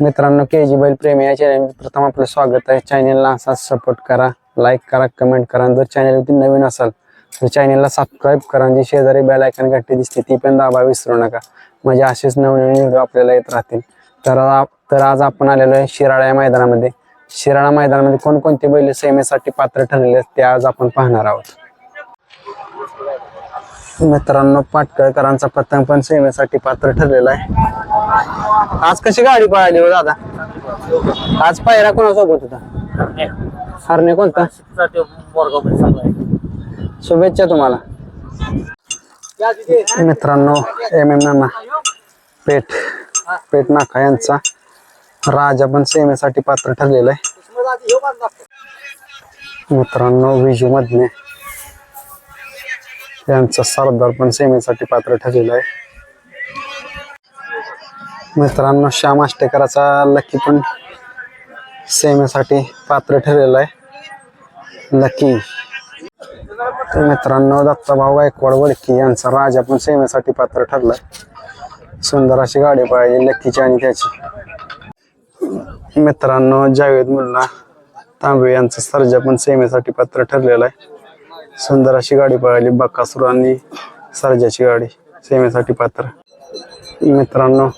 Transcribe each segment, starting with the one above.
मित्रांनो के जी बैल प्रेमी या चॅनल प्रथम आपलं स्वागत आहे. चॅनलला असा सपोर्ट करा लाईक करा कमेंट करा. जर चॅनलवरती नवीन असाल तर चॅनलला सबस्क्राईब करा. जी शेजारी बेल आयकॉन घंटी दिसते ती पण दाबा विसरू नका. म्हणजे असेच नवनवीन व्हिडिओ आपल्याला येत राहतील. तर तर आज आपण आलेलो आहे शिराळा या मैदानामध्ये. शिराळा मैदानामध्ये कोणकोणते बैल सेमेसाठी पात्र ठरलेले आहेत ते आज आपण पाहणार आहोत. मित्रांनो पाटकळकरांचा पतंग पण सेमेसाठी पात्र ठरलेला आहे. आज कशी गाडी पळाली हो दादा? आज पायरा कोणासोबत होता हरणे कोणता? शुभेच्छा तुम्हाला. मित्रांनो एम एम नाना पेठ पेठ नाका यांचा. राजा पण सेवेसाठी पात्र ठरलेला आहे. मित्रांनो विजू मधने यांचा सरदार पण सेमीसाठी पात्र ठरलेला आहे. मित्रांनो श्याम आष्टेकराचा लकी पण सेमेसाठी पात्र ठरलेला आहे. लकी तर मित्रांनो दत्ताभाऊ गायकवाड वडकी यांचा राजा पण सेमेसाठी पात्र ठरलाय. सुंदर अशी गाडी पाहिजे लकीची आणि त्याची. मित्रांनो जावेद मुल्ला तांबे यांचा सर्जा पण सेमेसाठी पात्र ठरलेला आहे. सुंदर अशी गाडी पाहिली बकासुर आणि सर्जाची गाडी सेमेसाठी पात्र. मित्रांनो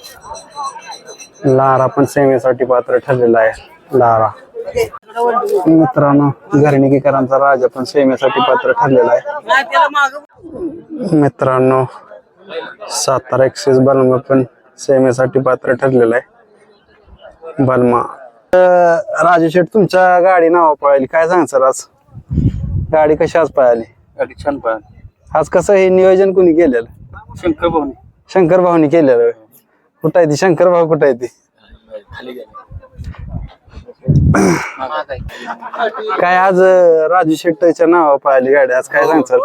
लारा पण सेमीसाठी पात्र ठरलेला आहे लारा. मित्रांनो घरणिकीकरांचा राजा पण सेमीसाठी पात्र ठरलेला आहे. मित्रांनो सातारा एक्सेस बलमा पण सेमीसाठी पात्र ठरलेला आहे. बलमा. राजू शेठ तुमच्या गाडी नाव पळाली. काय सांग सर आज? गाडी कशी आज पळाली? गाडी छान पण आज कसं हे नियोजन कोणी केलेलं? शंकर भाऊनी. शंकर भाऊनी केलेलं. कुठं आहे ती? शंकर भाऊ कुठं आहे ती? काय आज राजू शेट्टच्या नाव पळाली गाडी. आज काय सांगचाल?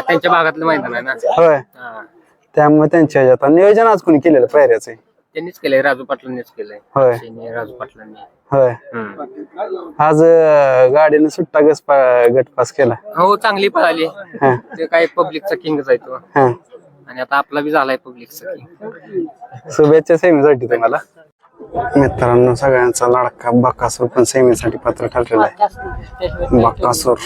त्यांच्या भागातलं मैदान आहे ना. होय. हा. त्यामुळे त्यांच्या ह्याच्यात. आणि नियोजन आज कोणी केलेलं? पायऱ्याचं त्यांनीच केलंय राजू पाटलांनीच केलंय. होय. त्यांनी राजू पाटलांनी. होय. हम्म. आज अं, गाडीनं सुट्टा गस पा- गट पास केला. हो चांगली पळाली. हा. ते काय पब्लिकचा किंगच आहे तो. हा. आणि आता आपला बी झालाय पब्लिक किंग शुभेच्छा सेमीसाठी तुम्हाला. मित्रांनो सगळ्यांचा लाडका बकासूर पण सेमीसाठी पात्र ठरलेला आहे. बकासूर.